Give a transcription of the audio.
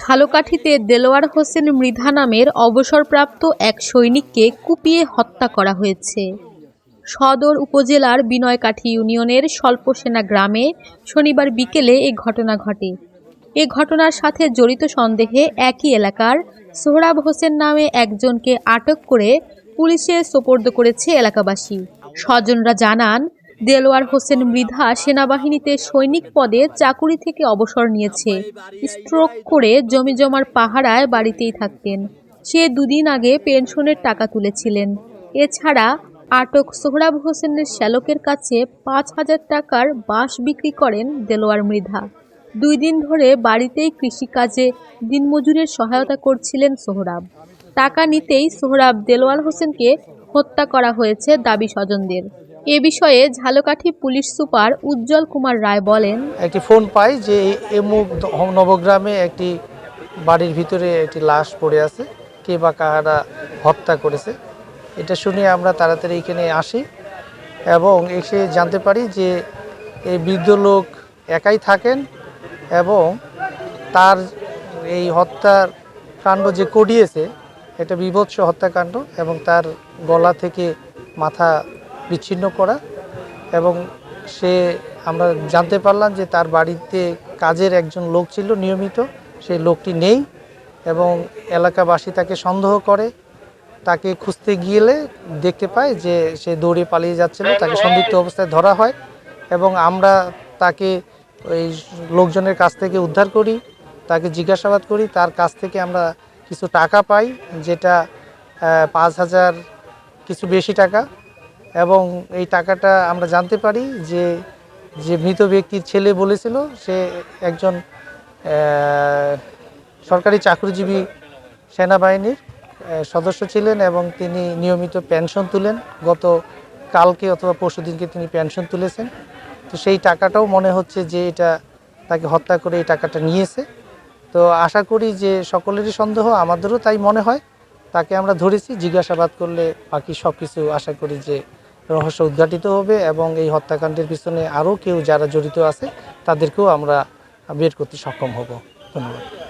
ঝালকাঠিতে দেলোয়ার হোসেন মৃধা নামের অবসরপ্রাপ্ত এক সৈনিককে কুপিয়ে হত্যা করা হয়েছে। সদর উপজেলার বিনয়কাঠি ইউনিয়নের স্বল্পসেনা গ্রামে শনিবার বিকেলে এ ঘটনা ঘটে। এ ঘটনার সাথে জড়িত সন্দেহে একই এলাকার সোহরাব হোসেন নামে একজনকে আটক করে পুলিশে সোপর্দ করেছে এলাকাবাসী। স্বজনরা জানান দেলোয়ার হোসেন মৃধা সেনাবাহিনীতে সৈনিক পদে চাকুরি থেকে অবসর নিয়েছে। স্ট্রোক করে জমি জমার পাহারায় বাড়িতেই থাকতেন। সে দুদিন আগে পেনশনের টাকা তুলেছিলেন। এছাড়া আটক সোহরাব হোসেনের শ্যালকের কাছে পাঁচ হাজার টাকার বাঁশ বিক্রি করেন দেলোয়ার মৃধা। দুই দিন ধরে বাড়িতেই কৃষিকাজে দিনমজুরের সহায়তা করছিলেন সোহরাব। টাকা নিতেই সোহরাব দেলোয়ার হোসেনকে হত্যা করা হয়েছে দাবি স্বজনদের। এ বিষয়ে ঝালকাঠি পুলিশ সুপার উজ্জ্বল কুমার রায় বলেন, একটি ফোন পাই যে এমুক নবগ্রামে একটি বাড়ির ভিতরে একটি লাশ পড়ে আছে, কে বা কাহারা হত্যা করেছে। এটা শুনে আমরা তাড়াতাড়ি এখানে আসি এবং এসে জানতে পারি যে এই বৃদ্ধ লোক একাই থাকেন এবং তার এই হত্যার কাণ্ড যে করিয়েছে, এটা বিভৎস হত্যাকাণ্ড এবং তার গলা থেকে মাথা বিচ্ছিন্ন করা এবং সে, আমরা জানতে পারলাম যে তার বাড়িতে কাজের একজন লোক ছিল নিয়মিত, সেই লোকটি নেই এবং এলাকাবাসী তাকে সন্দেহ করে। তাকে খুঁজতে গিয়েলে দেখতে পায় যে সে দৌড়ে পালিয়ে যাচ্ছিল, তাকে সন্দিগ্ধ অবস্থায় ধরা হয় এবং আমরা তাকে ওই লোকজনের কাছ থেকে উদ্ধার করি, তাকে জিজ্ঞাসাবাদ করি, তার কাছ থেকে আমরা কিছু টাকা পাই যেটা পাঁচ হাজার, কিছু বেশি টাকা এবং এই টাকাটা আমরা জানতে পারি যে যে মৃত ব্যক্তির ছেলে বলেছিল, সে একজন সরকারি চাকরিজীবী সেনাবাহিনীর সদস্য ছিলেন এবং তিনি নিয়মিত পেনশন তুলেন। গত কালকে অথবা পরশুদিনকে তিনি পেনশন তুলেছেন। তো সেই টাকাটাও মনে হচ্ছে যে এটা তাকে হত্যা করে এই টাকাটা নিয়েছে। তো আশা করি যে সকলেরই সন্দেহ, আমাদেরও তাই মনে হয়। তাকে আমরা ধরেছি, জিজ্ঞাসাবাদ করলে বাকি সব কিছু আশা করি যে রহস্য উদ্ঘাটিত হবে এবং এই হত্যাকাণ্ডের পিছনে আরও কেউ যারা জড়িত আছে, তাদেরকেও আমরা বের করতে সক্ষম হব। ধন্যবাদ।